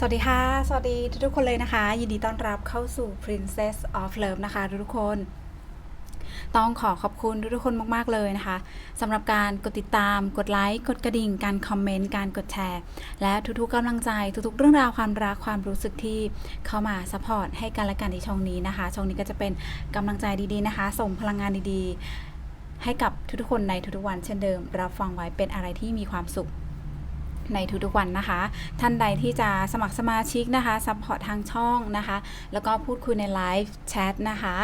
สวัสดีค่ะ สวัสดีทุกคนเลยนะคะ ยินดีต้อนรับเข้าสู่ Princess of Love นะคะ ทุกคน ต้องขอขอบคุณทุกคนมาก ๆ เลยนะคะสำหรับการกดติดตาม กดไลค์ กดกระดิ่ง การคอมเมนต์ การกดแชร์ และทุกๆกำลังใจ ทุกๆ เรื่องราวความรักความรู้สึกที่เข้ามาสปอร์ตให้กันและกันในช่องนี้นะคะ ช่องนี้ก็จะเป็นกำลังใจดีๆนะคะ ส่งพลังงานดีๆ ให้กับทุกๆคนในทุกๆวันเช่นเดิมรับฟังไว้เป็นอะไรที่มีความสุข ในทุกๆวันนะคะ ท่านใดที่จะสมัครสมาชิกนะคะซัพพอร์ตทางช่องนะคะ แล้วก็พูดคุยในไลฟ์แชทนะคะ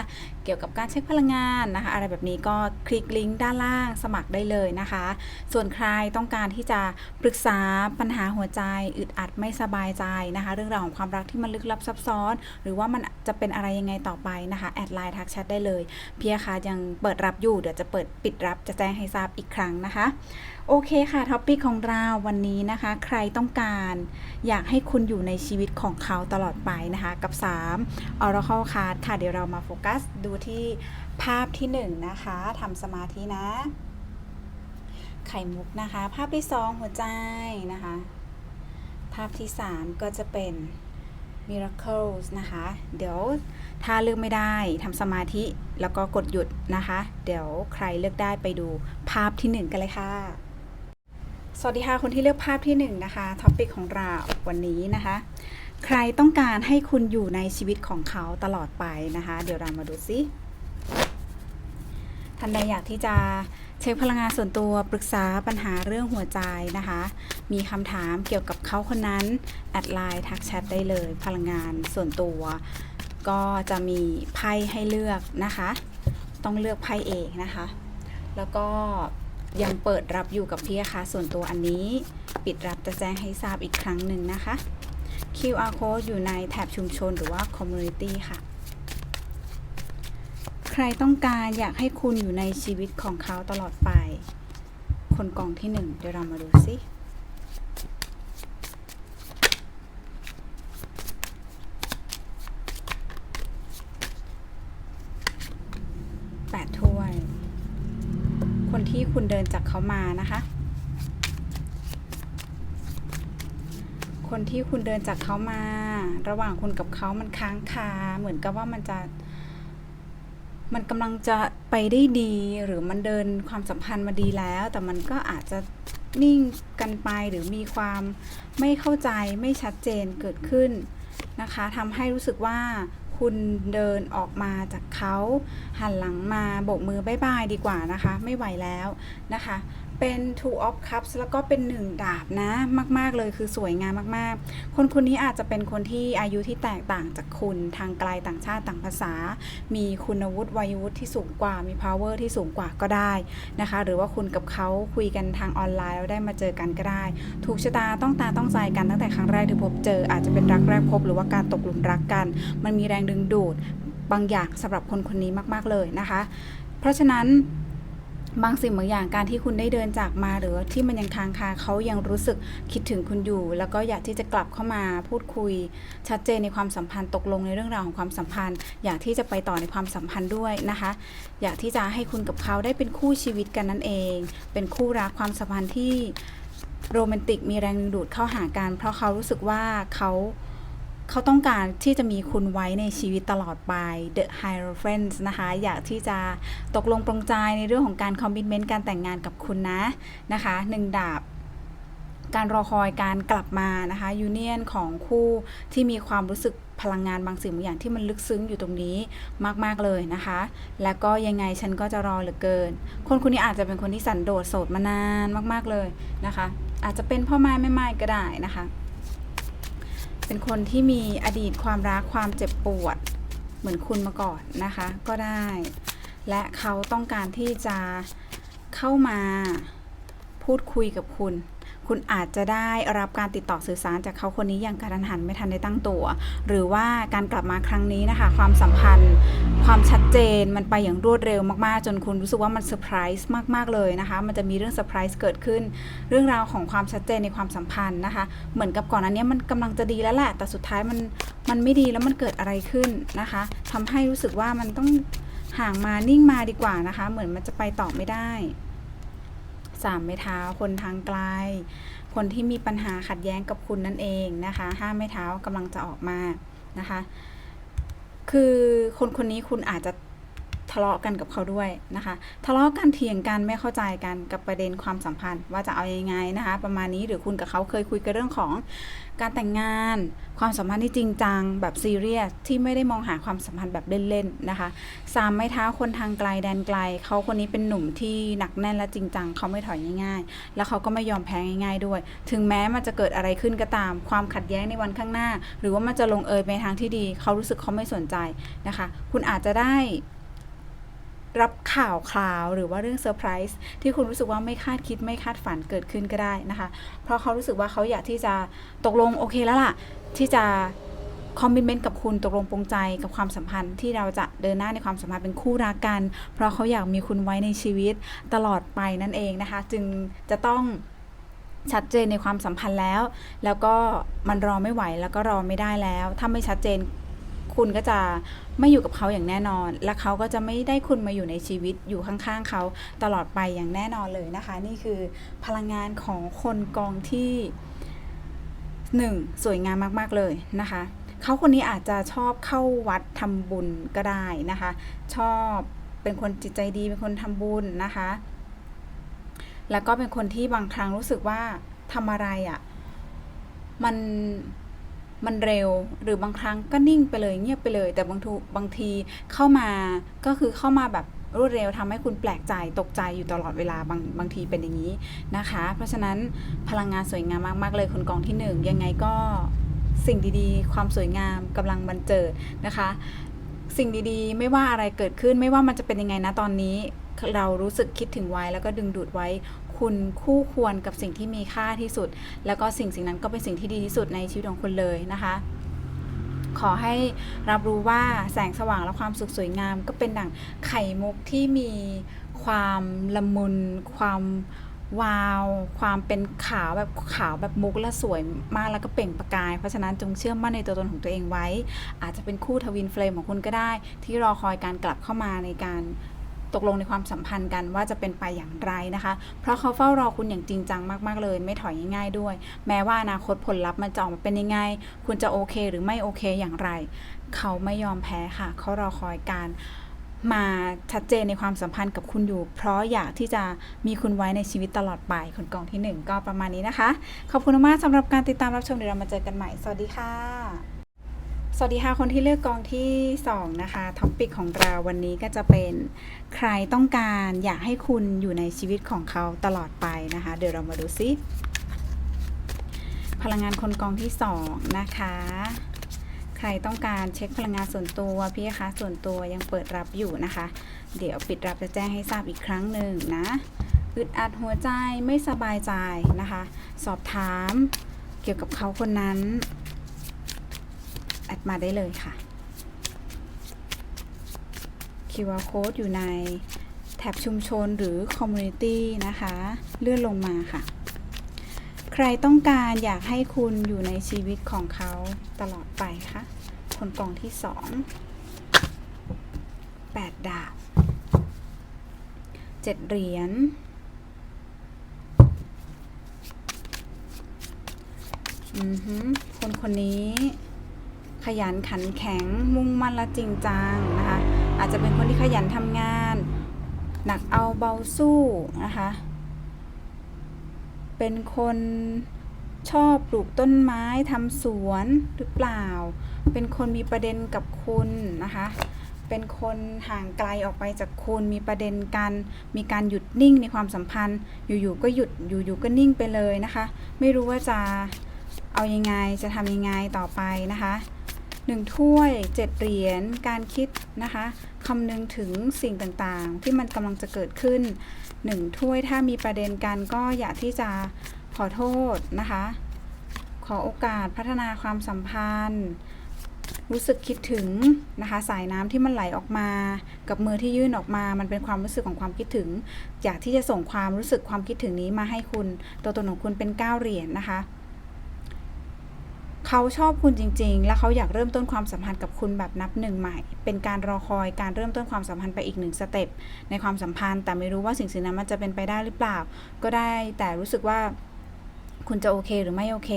เกี่ยวกับการเช็คพลังงานนะคะ อะไรแบบนี้ก็คลิกลิงก์ด้านล่างสมัครได้เลยนะคะ ส่วนใครต้องการที่จะปรึกษาปัญหาหัวใจอึดอัดไม่สบายใจนะคะ เรื่องราวของความรักที่มันลึกลับซับซ้อน หรือว่ามันจะเป็นอะไรยังไงต่อไปนะคะแอดไลน์ทักแชทได้เลย เพียค่ะยังเปิดรับอยู่เดี๋ยวจะเปิดปิดรับจะแจ้งให้ทราบอีกครั้งนะคะ โอเคค่ะท็อปปิกของเราวันนี้นะคะ ใครต้องการ อยากให้คุณอยู่ในชีวิตของเขาตลอดไปนะคะ กับ 3 Oracle Card ค่ะ เดี๋ยวเรามาโฟกัสดูที่ภาพที่ 1 นะคะทำสมาธินะ ไข่มุกนะคะ ภาพที่ 2 หัวใจนะคะ ภาพที่ 3 ก็จะเป็น Miracles นะคะ เดี๋ยวถ้าเลือกไม่ได้ทำสมาธิแล้วก็กดหยุดนะคะ เดี๋ยวใครเลือกได้ไปดูภาพที่ 1 กันเลยค่ะ สวัสดีค่ะคนที่เลือกภาพที่1นะคะท็อปิกของเราวันนี้นะคะ ใครต้องการให้คุณอยู่ในชีวิตของเขาตลอดไปนะคะ เดี๋ยวเรามาดูซิท่านใดอยากที่จะเช็คพลังงานส่วนตัวปรึกษาปัญหาเรื่องหัวใจนะคะ มีคำถามเกี่ยวกับเขาคนนั้นแอดไลน์ทักแชทได้เลย พลังงานส่วนตัว ก็จะมีไพ่ให้เลือกนะคะ ต้องเลือกไพ่เองนะคะ แล้วก็ ยังเปิดรับอยู่กับพี่คะ ส่วนตัวอันนี้ ปิดรับจะแจ้งให้ทราบอีกครั้งหนึ่งนะคะ QR code อยู่ในแถบชุมชนหรือว่า community ค่ะ ใครต้องการอยากให้คุณอยู่ในชีวิตของเขาตลอดไป คนกองที่หนึ่งเดี๋ยวเรามาดูซิ แปดถ้วย คน ที่คุณเดินจากเขามานะคะ คนที่คุณเดินจากเขามา ระหว่างคุณกับเขามันค้างคา เหมือนกับว่ามันจะมันกำลังจะไปได้ดีหรือมันเดินความสัมพันธ์มาดีแล้ว แต่มันก็อาจจะนิ่งกันไปหรือมีความไม่เข้าใจไม่ชัดเจนเกิดขึ้นนะคะทำให้รู้สึกว่า คุณเดินออกมาจากเขาหันหลังมาโบกมือบายบายดีกว่านะคะ ไม่ไหวแล้วนะคะ เป็น two of cups แล้วก็เป็นหนึ่งดาบนะมาก ๆ เลยคือสวยงามมาก ๆ คนคนนี้อาจจะเป็นคนที่อายุที่แตกต่างจากคุณทางไกลต่างชาติต่างภาษา มีคุณวุฒิวัยวุฒิที่สูงกว่ามี power ที่สูงกว่าก็ได้นะคะ หรือว่าคุณกับเขาคุยกันทางออนไลน์แล้วได้มาเจอกันก็ได้ ถูกชะตาต้องตาต้องใจกันตั้งแต่ครั้งแรกที่พบเจอ อาจจะเป็นรักแรกพบ หรือว่าการตกหลุมรักกัน มันมีแรงดึงดูดบางอย่างสำหรับคนคนนี้มาก ๆ เลยนะคะ เพราะฉะนั้น บางสิ่งบางอย่างการที่คุณได้เดินจากมาหรือที่มันยังค้างคาเขายังรู้สึกคิดถึงคุณอยู่ แล้วก็อยากที่จะกลับเข้ามาพูดคุย ชัดเจนในความสัมพันธ์ตกลงในเรื่องราวของความสัมพันธ์ อยากที่จะไปต่อในความสัมพันธ์ด้วยนะคะ อยากที่จะให้คุณกับเขาได้เป็นคู่ชีวิตกันนั่นเอง เป็นคู่รักความสัมพันธ์ที่โรแมนติกมีแรงดึงดูดเข้าหากันเพราะเขารู้สึกว่าเขา เขาต้องการที่จะมีคุณไว้ในชีวิตตลอดไป The Hierophant นะคะ อยากที่จะตกลงปรงใจในเรื่องของการคอมมิชเมนต์การแต่งงานกับคุณนะนะคะหนึ่งดาบการรอคอยการกลับมานะคะยูเนียนของคู่ที่มีความรู้สึกพลังงานบางสิ่งบางอย่างที่มันลึกซึ้งอยู่ตรงนี้มาก ๆ เลยนะคะ แล้วก็ยังไงฉันก็จะรอเหลือเกิน คนคนนี้อาจจะเป็นคนที่สันโดษโสดมานานมาก ๆเลยนะคะ อาจจะเป็นพ่อไม้แม่ไม้ก็ได้นะคะ เป็นคนที่มีอดีตความรักความเจ็บปวด เหมือนคุณมาก่อนนะคะ ก็ได้ และเขาต้องการที่จะเข้ามาพูดคุยกับคุณ คุณอาจจะได้รับการติดต่อสื่อสารจากเขาคนนี้อย่างกระทันหันไม่ทันได้ตั้งตัว หรือว่าการกลับมาครั้งนี้นะคะ ความสัมพันธ์ ความชัดเจนมันไปอย่างรวดเร็วมากๆ จนคุณรู้สึกว่ามันเซอร์ไพรส์มากๆเลยนะคะ มันจะมีเรื่องเซอร์ไพรส์เกิดขึ้น เรื่องราวของความชัดเจนในความสัมพันธ์นะคะ เหมือนกับก่อนอันนี้มันกำลังจะดีแล้วแหละ แต่สุดท้ายมันมันไม่ดีแล้วมันเกิดอะไรขึ้นนะคะทำให้รู้สึกว่ามันต้องห่างมานิ่งมาดีกว่านะคะ เหมือนมันจะไปต่อไม่ได้ สามไม้เท้า คนทางไกล คนที่มีปัญหาขัดแย้งกับคุณนั่นเองนะคะห้าไม่เท้ากำลังจะออกมานะคะ คือคนคนนี้คุณอาจจะ ทะเลาะกันกับเขาด้วยนะคะ ทะเลาะกันเถียงกันไม่เข้าใจกันกับประเด็นความสัมพันธ์ ว่าจะเอาอยังไงนะคะ ประมาณนี้หรือคุณกับเขาเคยคุยกันเรื่องของการแต่งงาน ความสัมพันธ์ที่จริงจังแบบซีเรียสที่ไม่ได้มองหาความสัมพันธ์แบบเล่นๆนะคะสามไม้เท้าคนทางไกลแดนไกลเขาคนนี้เป็นหนุ่มที่หนักแน่นและจริงจังเขาไม่ถอยง่ายๆ แล้วเขาก็ไม่ยอมแพ้ง่ายๆด้วย ถึงแม้มันจะเกิดอะไรขึ้นก็ตาม ความขัดแย้งในวันข้างหน้า หรือว่ามันจะลงเอยไปทางที่ดี เขารู้สึกเขาไม่สนใจนะคะ คุณอาจจะได้ รับข่าวคราวหรือว่าเรื่องเซอร์ไพรส์ที่คุณรู้สึกว่าไม่คาดคิดไม่คาดฝันเกิดขึ้นก็ได้นะคะ เพราะเขารู้สึกว่าเขาอยากที่จะตกลงโอเคแล้วล่ะ ที่จะคอมมิชเมนต์กับคุณตกลงปรงใจกับความสัมพันธ์ที่เราจะเดินหน้าในความสัมพันธ์เป็นคู่รักกัน เพราะเขาอยากมีคุณไว้ในชีวิตตลอดไปนั่นเองนะคะ จึงจะต้องชัดเจนในความสัมพันธ์แล้ว แล้วก็มันรอไม่ไหวแล้วก็รอไม่ได้แล้ว ถ้าไม่ชัดเจน คุณก็จะไม่อยู่กับเขาอย่างแน่นอน และเขาก็จะไม่ได้คุณมาอยู่ในชีวิตอยู่ข้างๆเขาตลอดไปอย่างแน่นอนเลยนะคะ นี่คือพลังงานของคนกองที่หนึ่งสวยงามมากๆเลยนะคะเขาคนนี้อาจจะชอบเข้าวัดทำบุญก็ได้นะคะ ชอบเป็นคนจิตใจดีเป็นคนทำบุญนะคะ แล้วก็เป็นคนที่บางครั้งรู้สึกว่าทำอะไรอะ่ะมัน มันเร็วหรือบางครั้งก็นิ่งไปเลยเงียบไปเลย แต่บางทีบางทีเข้ามาก็คือเข้ามาแบบรวดเร็วทำให้คุณแปลกใจตกใจอยู่ตลอดเวลาบางบางทีเป็นอย่างนี้นะคะ เพราะฉะนั้นพลังงานสวยงามมาก ๆ เลยคนกองที่หนึ่งยังไงก็สิ่งดีๆ ความสวยงามกำลังบันเจิดนะคะ สิ่งดีๆ ไม่ว่าอะไรเกิดขึ้นไม่ว่ามันจะเป็นยังไงนะตอนนี้ เรารู้สึกคิดถึงไว้แล้วก็ดึงดูดไว้ คุณคู่ควรกับสิ่งที่มีค่าที่สุด แล้วก็สิ่งสิ่งนั้นก็เป็นสิ่งที่ดีที่สุดในชีวิตของคุณเลยนะคะ ขอให้รับรู้ว่าแสงสว่างและความสุขสวยงาม ก็เป็นดั่งไข่มุกที่มีความละมุน ความวาว ความเป็นขาวแบบขาวแบบมุกและสวยมากแล้วก็เปล่งประกาย เพราะฉะนั้นจงเชื่อมั่นในตัวตนของตัวเองไว้ อาจจะเป็นคู่ทวินเฟลมของคุณก็ได้ ที่รอคอยการกลับเข้ามาในการ ตกลงในความสัมพันธ์กันว่าจะเป็นไปอย่างไรนะคะ เพราะเขาเฝ้ารอคุณอย่างจริงจังมาก ๆ เลย ไม่ถอยง่ายๆด้วย แม้ว่าอนาคตผลลัพธ์มันจะออกมาเป็นยังไง คุณจะโอเคหรือไม่โอเคอย่างไร เขาไม่ยอมแพ้ค่ะ เขารอคอยการมาชัดเจนในความสัมพันธ์กับคุณอยู่ เพราะอยากที่จะมีคุณไว้ในชีวิตตลอดไปคนกองที่หนึ่งก็ประมาณนี้นะคะ ขอบคุณมากสำหรับการติดตามรับชมเดี๋ยวเรามาเจอกันใหม่ สวัสดีค่ะ สวัสดีค่ะ คนที่เลือกกองที่ 2 นะคะท็อปปิกของเราวันนี้ก็จะเป็นใครต้องการอยากให้คุณอยู่ในชีวิตของเขาตลอดไปนะคะ เดี๋ยวเรามาดูซิ พลังงานคนกองที่ 2 นะคะ ใครต้องการเช็คพลังงานส่วนตัวพี่คะส่วนตัวยังเปิดรับอยู่นะคะ เดี๋ยวปิดรับจะแจ้งให้ทราบอีกครั้งหนึ่งนะอึดอัดหัวใจไม่สบายใจนะคะ สอบถามเกี่ยวกับเขาคนนั้น มาได้เลยค่ะ QR code อยู่ในแท็บชุมชนหรือ Community นะคะ เลื่อนลงมาค่ะ ใครต้องการอยากให้คุณอยู่ในชีวิตของเขาตลอดไปคะคนกองที่สองแปดดาบเจ็ดเหรียญอือหือคนคนนี้ ขยันขันแข็ง มุ่งมั่นและจริงจังนะคะอาจจะเป็นคนที่ขยันทำงาน หนักเอาเบาสู้นะคะเป็นคนชอบปลูกต้นไม้ทำสวนหรือเปล่า เป็นคนมีประเด็นกับคุณนะคะ เป็นคนห่างไกลออกไปจากคุณ มีประเด็นกัน มีการหยุดนิ่งในความสัมพันธ์ อยู่ๆก็หยุด อยู่ๆก็นิ่งไปเลยนะคะ ไม่รู้ว่าจะเอายังไง จะทำยังไงต่อไปนะคะ หนึ่งถ้วยเจ็ดเหรียญการคิดนะคะคำนึงถึงสิ่งต่างๆ ที่มันกำลังจะเกิดขึ้นหนึ่งถ้วยถ้ามีประเด็นกันก็อยากที่จะขอโทษนะคะ ขอโอกาสพัฒนาความสัมพันธ์ รู้สึกคิดถึงนะคะสายน้ำที่มันไหลออกมา กับมือที่ยื่นออกมา มันเป็นความรู้สึกของความคิดถึง อยากที่จะส่งความรู้สึกความคิดถึงนี้มาให้คุณ ตัวตนของคุณเป็นเก้าเหรียญนะคะ เขาชอบคุณจริง ๆ และเขาอยากเริ่มต้นความสัมพันธ์กับคุณแบบนับหนึ่งใหม่ เป็นการรอคอยการเริ่มต้นความสัมพันธ์ไปอีกหนึ่งสเต็ปในความสัมพันธ์ แต่ไม่รู้ว่าสิ่งสิ่งนั้นมันจะเป็นไปได้หรือเปล่า ก็ได้แต่รู้สึกว่า คุณจะโอเคหรือไม่โอเค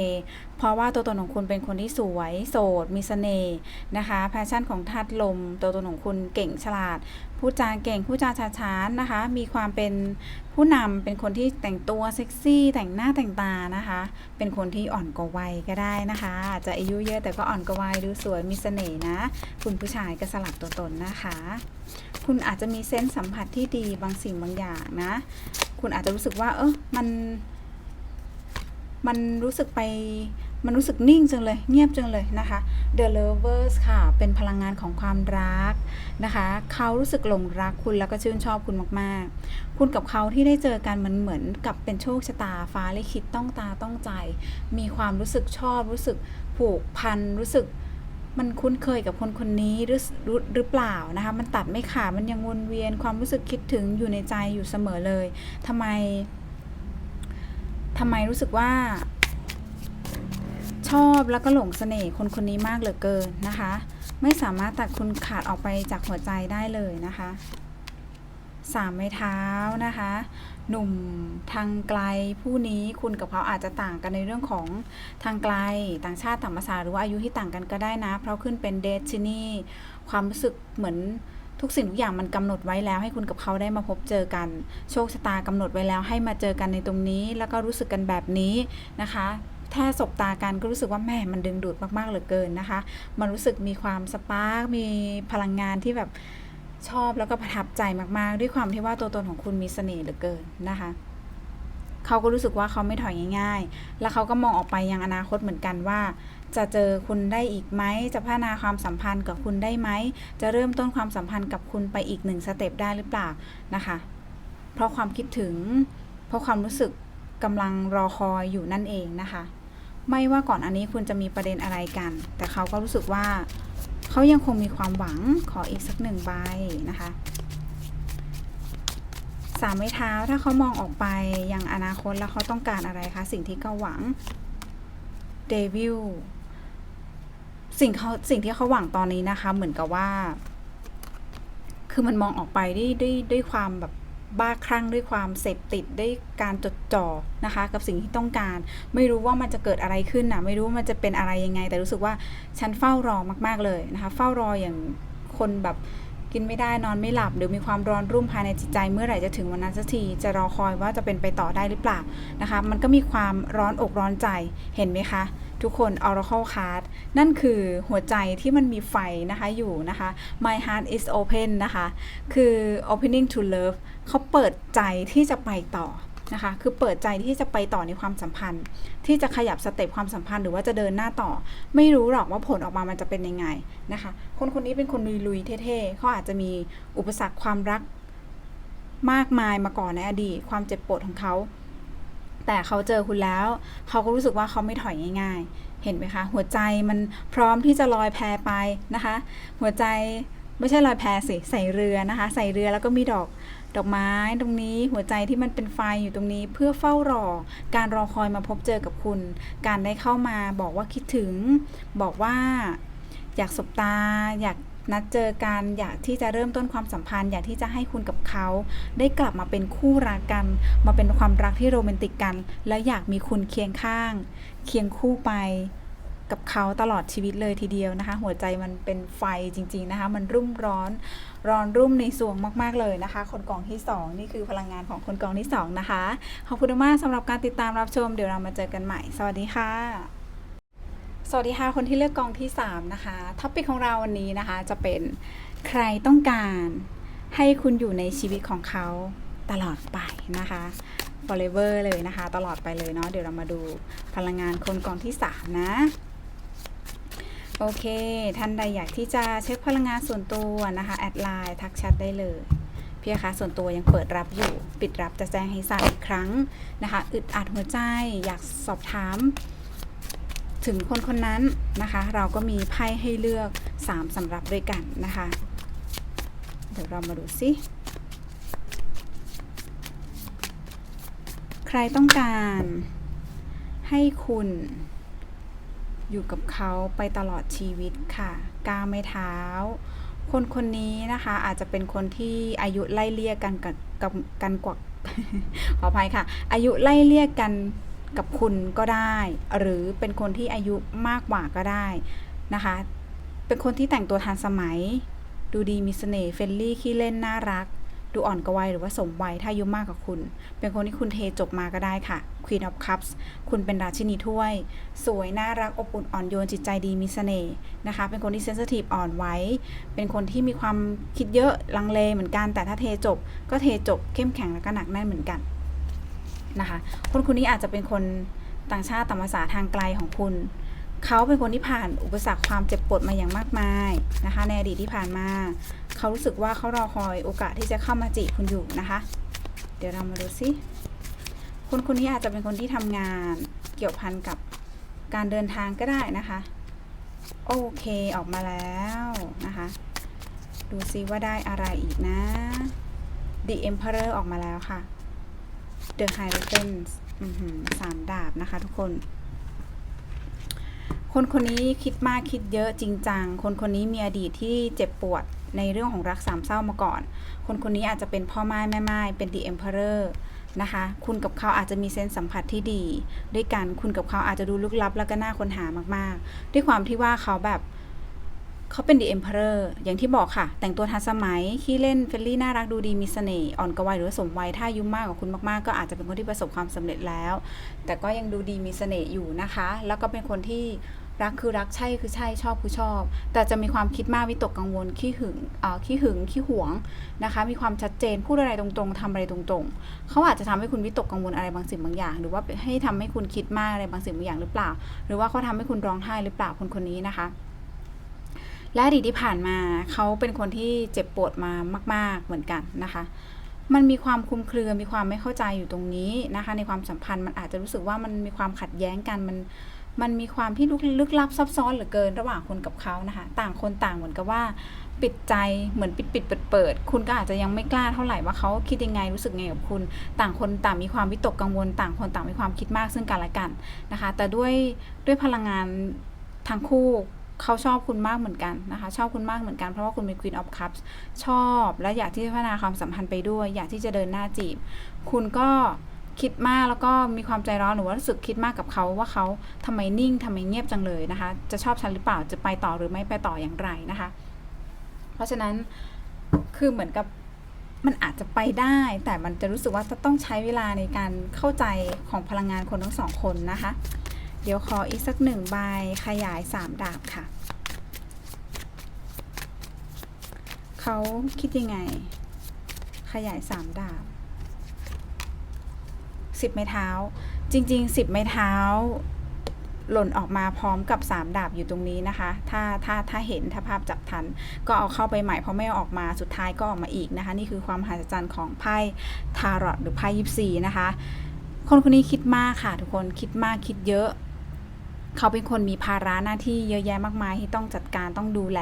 เพราะว่าตัวตนของคุณเป็นคนที่สวย โสด มีเสน่ห์นะคะแพชชั่นของธาตุลม ตัวตนของคุณเก่งฉลาด พูดจาเก่งพูดจาช้าช้านนะคะ มีความเป็นผู้นำเป็นคนที่แต่งตัวเซ็กซี่ แต่งหน้าแต่งตานะคะ เป็นคนที่อ่อนกว่าวัยก็ได้นะคะอาจจะอายุเยอะแต่ก็อ่อนกว่าวัยดูสวยมีเสน่ห์นะ คุณผู้ชายก็สลับตัวตนนะคะ คุณอาจจะมีเซนส์สัมผัสที่ดีบางสิ่งบางอย่างนะ คุณอาจจะรู้สึกว่าเออมัน มันรู้สึกไปมันรู้สึกนิ่งจังเลย เงียบจังเลยนะคะ The Lovers ค่ะ เป็นพลังงานของความรักนะคะ เขารู้สึกหลงรักคุณแล้วก็ชื่นชอบคุณมากๆ คุณกับเขาที่ได้เจอกันมันเหมือนกับเป็นโชคชะตาฟ้าลิขิตต้องตาต้องใจ มีความรู้สึกชอบรู้สึกผูกพันรู้สึกมันคุ้นเคยกับคนคนนี้หรือหรือหรือเปล่านะคะ มันตัดไม่ขาดมันยังวนเวียนความรู้สึกคิดถึงอยู่ในใจอยู่เสมอเลยทำไม ทำไมรู้สึกว่า ชอบแล้วก็หลงเสน่ห์คนคนนี้มากเหลือเกินนะคะ ไม่สามารถตัดคุณขาดออกไปจากหัวใจได้เลยนะคะสามไม้เท้านะคะ หนุ่มทางไกลผู้นี้คุณกับเขาอาจจะต่างกันในเรื่องของทางไกลต่างชาติต่างภาษาหรือว่าอายุที่ต่างกันก็ได้นะ เพราะขึ้นเป็นเดชินีความรู้สึกเหมือน ทุกสิ่งทุกอย่างมันกำหนดไว้แล้วให้คุณกับเขาได้มาพบเจอกัน โชคชะตากำหนดไว้แล้วให้มาเจอกันในตรงนี้ แล้วก็รู้สึกกันแบบนี้นะคะแค่สบตากันก็รู้สึกว่าแม่มันดึงดูดมากๆเหลือเกินนะคะ มันรู้สึกมีความสปาร์กมีพลังงานที่แบบชอบแล้วก็ประทับใจมากๆ ด้วยความที่ว่าตัวตนของคุณมีเสน่ห์เหลือเกินนะคะ เขาก็รู้สึกว่าเขาไม่ถอยง่ายๆ แล้วเขาก็มองออกไปยังอนาคตเหมือนกันว่า จะเจอคุณได้อีกไหม จะพัฒนาความสัมพันธ์กับคุณได้ไหม จะเริ่มต้นความสัมพันธ์กับคุณไปอีกหนึ่งสเต็ปได้หรือเปล่านะคะ เพราะความคิดถึง เพราะความรู้สึกกำลังรอคอยอยู่นั่นเองนะคะ ไม่ว่าก่อนอันนี้คุณจะมีประเด็นอะไรกัน แต่เขาก็รู้สึกว่าเขายังคงมีความหวังขออีกสักหนึ่งใบนะคะ สามไม้เท้าถ้าเขามองออกไปยังอนาคตแล้วเขาต้องการอะไรคะ สิ่งที่เขาหวังเดวิลสิ่งเขาสิ่งที่เขาหวังตอนนี้นะคะ เหมือนกับว่า คือมันมองออกไปด้วยด้วยด้วยความแบบบ้าคลั่งด้วยความเสพติดด้วยการจดจ่อนะคะ กับสิ่งที่ต้องการ ไม่รู้ว่ามันจะเกิดอะไรขึ้นนะไม่รู้ว่ามันจะเป็นอะไรยังไง แต่รู้สึกว่าฉันเฝ้ารอมาก ๆเลยนะคะ เฝ้ารออย่างคนแบบ กินไม่ได้นอนไม่หลับ หรือมีความร้อนรุ่มภายในจิตใจเมื่อไหร่จะถึงวันนั้นสักทีจะรอคอยว่าจะเป็นไปต่อได้หรือเปล่านะคะ มันก็มีความร้อนอกร้อนใจเห็นไหมคะ ทุกคน Oracle Card นั่นคือหัวใจที่มันมีไฟนะคะอยู่นะคะ My heart is open นะคะ คือ opening to love เขาเปิดใจที่จะไปต่อ นะคะ คือเปิดใจที่จะไปต่อในความสัมพันธ์ ที่จะขยับสเต็ปความสัมพันธ์หรือว่าจะเดินหน้าต่อ ไม่รู้หรอกว่าผลออกมามันจะเป็นยังไงนะคะ คนคนนี้เป็นคนลุยๆเท่ๆเขาอาจจะมีอุปสรรคความรักมากมายมาก่อนในอดีตความเจ็บปวดของเขา แต่เขาเจอคุณแล้ว เขาก็รู้สึกว่าเขาไม่ถอยง่าย ๆ เห็นไหมคะ หัวใจมันพร้อมที่จะลอยแพไปนะคะ หัวใจไม่ใช่ลอยแพสิ ใส่เรือนะคะ ใส่เรือแล้วก็มีดอก ดอกไม้ตรงนี้หัวใจที่มันเป็นไฟอยู่ตรงนี้เพื่อเฝ้ารอ การรอคอยมาพบเจอกับคุณ การได้เข้ามาบอกว่าคิดถึง บอกว่าอยากสบตา อยากนัดเจอกันอยากที่จะเริ่มต้นความสัมพันธ์ อยากที่จะให้คุณกับเขา ได้กลับมาเป็นคู่รักกัน มาเป็นความรักที่โรแมนติกกัน และอยากมีคุณเคียงข้าง เคียงคู่ไป กับเขาตลอดชีวิตเลยทีเดียวนะคะ หัวใจมันเป็นไฟจริง ๆนะคะ มันรุ่มร้อนร้อนรุ่มในสวงมาก ๆเลยนะคะ คนกองที่ 2 นี่คือพลังงานของคนกองที่ 2 นะคะ ขอบคุณมากสำหรับการติดตามรับชมเดี๋ยวเรามาเจอกันใหม่ สวัสดีค่ะ สวัสดีค่ะ คนที่เลือกกองที่ 3 นะคะท็อปิกของเราวันนี้นะคะ จะเป็นใครต้องการให้คุณอยู่ในชีวิตของเขาตลอดไปนะคะ forever เลยนะคะ ตลอดไปเลยเนาะเดี๋ยวเรามาดูพลังงานคนกองที่ 3 นะ โอเค ท่านใดอยากที่จะเช็คพลังงานส่วนตัวนะคะ แอดไลน์ทักแชทได้เลยพี่คะส่วนตัวยังเปิดรับอยู่ ปิดรับจะแจ้งให้ทราบอีกครั้งนะคะ อึดอัดหัวใจอยากสอบถาม ถึงคนคนนั้นนะคะ เราก็มีไพ่ให้เลือก 3สำหรับด้วยกันนะคะ เดี๋ยวเรามาดูสิใครต้องการให้คุณ อยู่กับเขาไปตลอดชีวิตค่ะก้าวไม่เท้า คนคนนี้นะคะอาจจะเป็นคนที่อายุไล่เลี่ยกันกับกับกันกว่าขออภัยค่ะ อายุไล่เลี่ยกันกับคุณก็ได้ หรือเป็นคนที่อายุมากกว่าก็ได้นะคะ เป็นคนที่แต่งตัวทันสมัย ดูดีมีเสน่ห์เฟรนลี่ขี้เล่นน่ารัก ดูอ่อนกว่าวัยหรือว่าสมวัยถ้าอายุมากกว่าคุณ เป็นคนที่คุณเทจบมาก็ได้ค่ะ Queen of Cups คุณเป็นราชินีถ้วย สวย น่ารักอบอุ่นอ่อนโยนจิตใจดีมีเสน่ห์นะคะ เป็นคนที่เซนซิทีฟอ่อนไหวเป็นคนที่มีความคิดเยอะลังเลเหมือนกัน แต่ถ้าเทจบก็เทจบเข้มแข็งแล้วก็หนักแน่นเหมือนกันนะคะ คนคนนี้อาจจะเป็นคนต่างชาติต่างภาษาทางไกลของคุณ เขาเป็นคนที่ผ่านอุปสรรคความเจ็บปวดมาอย่างมากมายนะคะ ในอดีตที่ผ่านมา เขารู้สึกว่าเขารอคอยโอกาสที่จะเข้ามาจีบคุณอยู่นะคะ เดี๋ยวเรามาดูซิคนคนนี้อาจจะเป็นคนที่ทำงานเกี่ยวพันกับการเดินทางก็ได้นะคะ โอเคออกมาแล้วนะคะ ดูซิว่าได้อะไรอีกนะ The Emperor ออกมาแล้วค่ะ The Hierophant อื้อหือสามดาบนะคะทุกคน คนคนนี้คิดมากคิดเยอะจริงจัง คนคนนี้มีอดีตที่เจ็บปวดในเรื่องของรักสามเศร้ามาก่อน คนคนนี้อาจจะเป็นพ่อไม้แม่ไม้เป็น The Emperor นะคะ คุณกับเขาอาจจะมีเซนส์สัมผัสที่ดี ด้วยกัน คุณกับเขาอาจจะดูลึกลับแล้วก็น่าค้นหามากๆ ด้วยความที่ว่าเขาแบบ เขาเป็น The Emperor อย่างที่บอกค่ะ แต่งตัวทันสมัย ขี้เล่นเฟรนลี่น่ารักดูดีมีเสน่ห์อ่อนกวัยหรือว่าสมวัยถ้าอายุมากกว่าคุณมากๆ ก็อาจจะเป็นคนที่ประสบความสำเร็จแล้ว แต่ก็ยังดูดีมีเสน่ห์อยู่นะคะ แล้วก็เป็นคนที่รักคือรักใช่คือใช่ชอบคือชอบ แต่จะมีความคิดมากวิตกกังวลขี้หึงอ่อขี้หึงขี้หวงนะคะ มีความชัดเจนพูดอะไรตรงๆทำอะไรตรงๆ เขาอาจจะทำให้คุณวิตกกังวลอะไรบางสิ่งบางอย่าง หรือว่าให้ทำให้คุณคิดมากอะไรบางสิ่งบางอย่างหรือเปล่า หรือว่าเขาทำให้คุณร้องไห้หรือเปล่าคนคนนี้นะคะ และอดีตที่ผ่านมาเขาเป็นคนที่เจ็บปวดมามาก ๆเหมือนกันนะคะ มันมีความคลุมเครือ มีความไม่เข้าใจอยู่ตรงนี้นะคะ ในความสัมพันธ์มันอาจจะรู้สึกว่ามันมีความขัดแย้งกันมันมันมีความที่ลึกลับซับซ้อนเหลือเกินระหว่างคุณกับเขานะคะ ต่างคนต่างเหมือนกับว่า ปิดใจเหมือนปิดปิดเปิดเปิดคุณก็อาจจะยังไม่กล้าเท่าไหร่ว่าเขาคิดยังไงรู้สึกไงกับคุณ ต่างคนต่างมีความวิตกกังวล ต่างคนต่างมีความคิดมากซึ่งกันและกันนะคะ แต่ด้วยด้วยพลังงานทั้งคู่ เขาชอบคุณมากเหมือนกันนะคะ ชอบคุณมากเหมือนกันเพราะว่าคุณเป็น Queen of Cups ชอบและอยากที่จะพัฒนาความสัมพันธ์ไปด้วย อยากที่จะเดินหน้าจีบ คุณก็คิดมากแล้วก็มีความใจร้อนหรือว่ารู้สึกคิดมากกับเขาว่าเขาทำไมนิ่งทำไมเงียบจังเลยนะคะ จะชอบฉันหรือเปล่าจะไปต่อหรือไม่ไปต่ออย่างไรนะคะ เพราะฉะนั้นคือเหมือนกับมันอาจจะไปได้ แต่มันจะรู้สึกว่าจะต้องใช้เวลาในการเข้าใจของพลังงานคนทั้งสองคนนะคะ เดี๋ยวขออีกสักหนึ่งใบขยายสามดาบค่ะ เขาคิดยังไง ขยายสามดาบสิบไม้เท้า จริงๆสิบไม้เท้า หล่นออกมาพร้อมกับสามดาบอยู่ตรงนี้นะคะ ถ้าถ้าถ้าเห็นถ้าภาพจับทัน ก็เอาเข้าไปใหม่เพราะไม่อออกมาสุดท้ายก็ออกมาอีกนะคะ นี่คือความมหัศจรรย์ของไพ่ทารอตหรือไพ่ยิปซีนะคะคนคนนี้คิดมากค่ะทุกคนคิดมากคิดเยอะ เขาเป็นคนมีภาระหน้าที่เยอะแยะมากมายที่ต้องจัดการต้องดูแล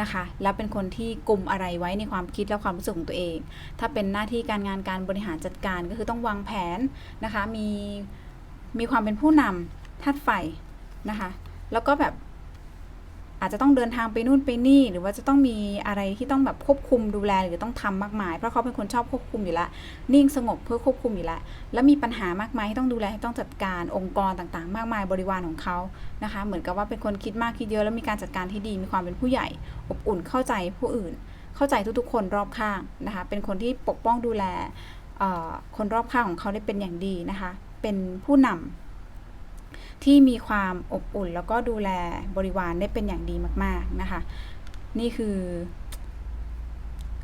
นะคะ แล้วเป็นคนที่กลุ่มอะไรไว้ในความคิดและความรู้สึกของตัวเอง ถ้าเป็นหน้าที่การงานการบริหารจัดการก็คือต้องวางแผนนะคะ มีมีความเป็นผู้นำทัดไฟนะคะ แล้วก็แบบ อาจจะต้องเดินทางไปนู่นไปนี่ หรือว่าจะต้องมีอะไรที่ต้องแบบควบคุมดูแลหรือต้องทำมากมาย เพราะเขาเป็นคนชอบควบคุมอยู่แล้วนิ่งสงบเพื่อควบคุมอยู่แล้วแล้วมีปัญหามากมายที่ต้องดูแลที่ต้องจัดการองค์กรต่างๆ มากมายบริวารของเขานะคะ เหมือนกับว่าเป็นคนคิดมากคิดเยอะแล้วมีการจัดการที่ดีมีความเป็นผู้ใหญ่ อบอุ่นเข้าใจผู้อื่น เข้าใจทุกๆ คนรอบข้างนะคะ เป็นคนที่ปกป้องดูแลคนรอบข้างของเขาได้เป็นอย่างดีนะคะ เป็นผู้นำ ที่มีความอบอุ่น แล้วก็ดูแลบริวารได้เป็นอย่างดีมาก ๆนะคะ นี่คือ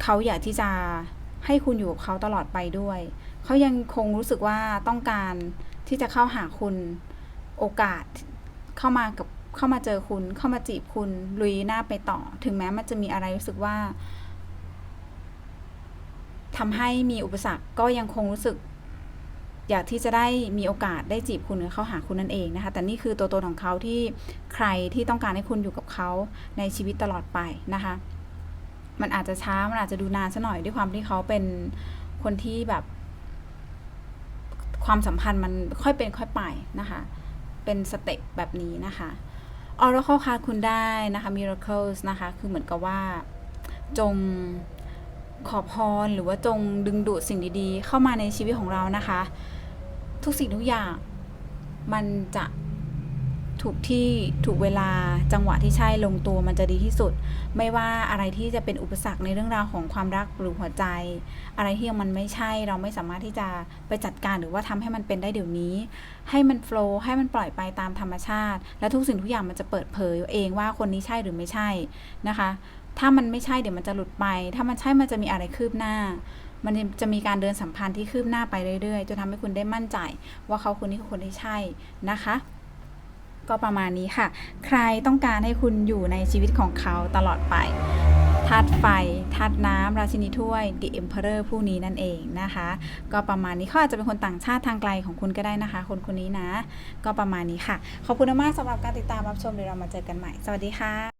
เขาอยากที่จะให้คุณอยู่กับเขาตลอดไปด้วย เขายังคงรู้สึกว่าต้องการที่จะเข้าหาคุณโอกาสเข้ามากับเข้ามาเจอคุณ เข้ามาจีบคุณลุยหน้าไปต่อ ถึงแม้มันจะมีอะไรรู้สึกว่าทำให้มีอุปสรรคก็ยังคงรู้สึก อยากที่จะได้มีโอกาสได้จีบคุณหรือเข้าหาคุณนั่นเองนะคะ แต่นี่คือตัวตนของเขาที่ใครที่ต้องการให้คุณอยู่กับเขาในชีวิตตลอดไปนะคะ มันอาจจะช้า มันอาจจะดูนานซะหน่อยด้วยความที่เขาเป็นคนที่แบบ ความสัมพันธ์มันค่อยเป็นค่อยไปนะคะ เป็นสเต็ปแบบนี้นะคะ Oracle card คุณได้นะคะ Miracles นะคะ คือเหมือนกับว่าจงขอพรหรือว่าจงดึงดูดสิ่งดีๆ เข้ามาในชีวิตของเรานะคะ ทุกสิ่งทุกอย่าง มันจะถูกที่ถูกเวลาจังหวะที่ใช่ลงตัวมันจะดีที่สุด ไม่ว่าอะไรที่จะเป็นอุปสรรคในเรื่องราวของความรักหรือหัวใจ อะไรที่ยังมันไม่ใช่เราไม่สามารถที่จะไปจัดการหรือว่าทำให้มันเป็นได้เดี๋ยวนี้ ให้มันโฟล์ให้มันปล่อยไปตามธรรมชาติ และทุกสิ่งทุกอย่างมันจะเปิดเผยเองว่าคนนี้ใช่หรือไม่ใช่นะคะ ถ้ามันไม่ใช่เดี๋ยวมันจะหลุดไป ถ้ามันใช่มันจะมีอะไรคืบหน้า มันจะมีการเดินสัมพันธ์ที่คืบหน้าไปเรื่อยๆจนทำให้คุณได้มั่นใจ ว่าเขาคนนี้คือคนที่ใช่นะคะก็ประมาณนี้ค่ะ ใครต้องการให้คุณอยู่ในชีวิตของเขาตลอดไปธาตุไฟธาตุน้ำ ราชินีถ้วย The Emperor ผู้นี้นั่นเองนะคะ ก็ประมาณนี้เขาอาจจะเป็นคนต่างชาติทางไกลของคุณก็ได้นะคะ คนคนนี้นะ ก็ประมาณนี้ค่ะ ขอบคุณมากสำหรับการติดตามรับชมเดี๋ยวเรามาเจอกันใหม่ สวัสดีค่ะ